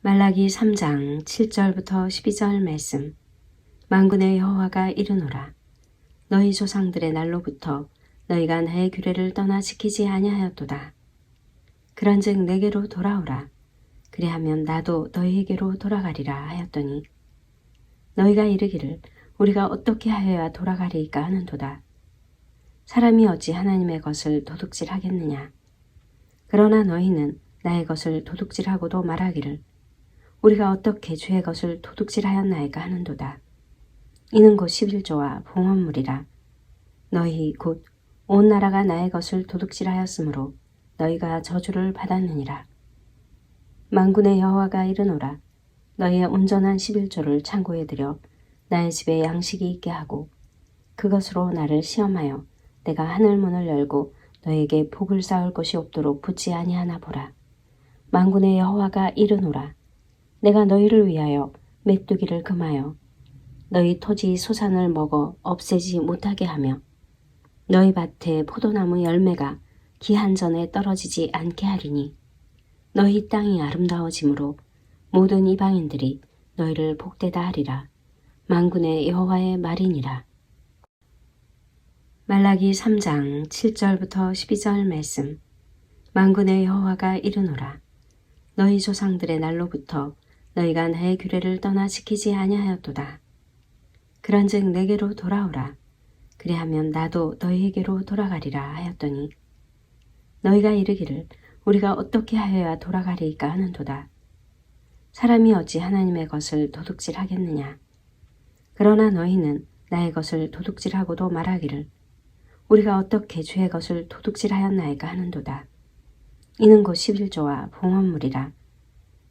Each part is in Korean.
말라기 3장 7절부터 12절 말씀. 만군의 여호와가 이르노라. 너희 조상들의 날로부터 너희가 나의 규례를 떠나 지키지 아니하였도다. 그런즉 내게로 돌아오라. 그리하면 나도 너희에게로 돌아가리라 하였더니 너희가 이르기를 우리가 어떻게 하여야 돌아가리이까 하는도다. 사람이 어찌 하나님의 것을 도둑질하겠느냐? 그러나 너희는 나의 것을 도둑질하고도 말하기를 우리가 어떻게 주의 것을 도둑질하였나이까 하는도다. 이는 곧 11조와 봉헌물이라. 너희 곧 온 나라가 나의 것을 도둑질하였으므로 너희가 저주를 받았느니라. 만군의 여호와가 이르노라. 너희의 온전한 11조를 창고에 들여 나의 집에 양식이 있게 하고 그것으로 나를 시험하여 내가 하늘 문을 열고 너에게 복을 쌓을 것이 없도록 붙지 아니하나 보라. 만군의 여호와가 이르노라. 내가 너희를 위하여 메뚜기를 금하여 너희 토지 소산을 먹어 없애지 못하게 하며 너희 밭에 포도나무 열매가 기한 전에 떨어지지 않게 하리니 너희 땅이 아름다워짐으로 모든 이방인들이 너희를 복되다 하리라. 만군의 여호와의 말이니라. 말라기 3장 7절부터 12절 말씀. 만군의 여호와가 이르노라. 너희 조상들의 날로부터 너희가 나의 규례를 떠나 지키지 아니하였도다. 그런즉 내게로 돌아오라. 그리하면 나도 너희에게로 돌아가리라 하였더니 너희가 이르기를 우리가 어떻게 하여야 돌아가리이까 하는도다. 사람이 어찌 하나님의 것을 도둑질 하겠느냐. 그러나 너희는 나의 것을 도둑질하고도 말하기를 우리가 어떻게 주의 것을 도둑질하였나이까 하는도다. 이는 곧 11조와 봉헌물이라.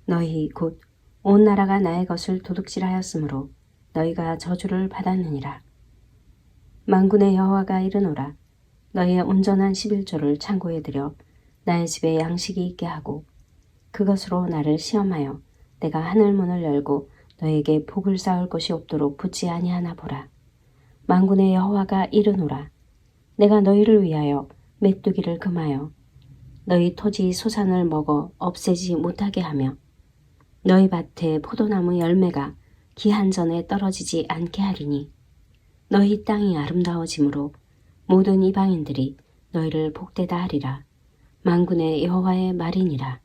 너희 곧 온 나라가 나의 것을 도둑질하였으므로 너희가 저주를 받았느니라. 만군의 여호와가 이르노라. 너희의 온전한 11조를 창고에 들여 나의 집에 양식이 있게 하고 그것으로 나를 시험하여 내가 하늘 문을 열고 너에게 복을 쌓을 것이 없도록 붙지 아니하나 보라. 만군의 여호와가 이르노라. 내가 너희를 위하여 메뚜기를 금하여 너희 토지 소산을 먹어 없애지 못하게 하며 너희 밭에 포도나무 열매가 기한 전에 떨어지지 않게 하리니 너희 땅이 아름다워짐으로 모든 이방인들이 너희를 복되다 하리라. 만군의 여호와의 말이니라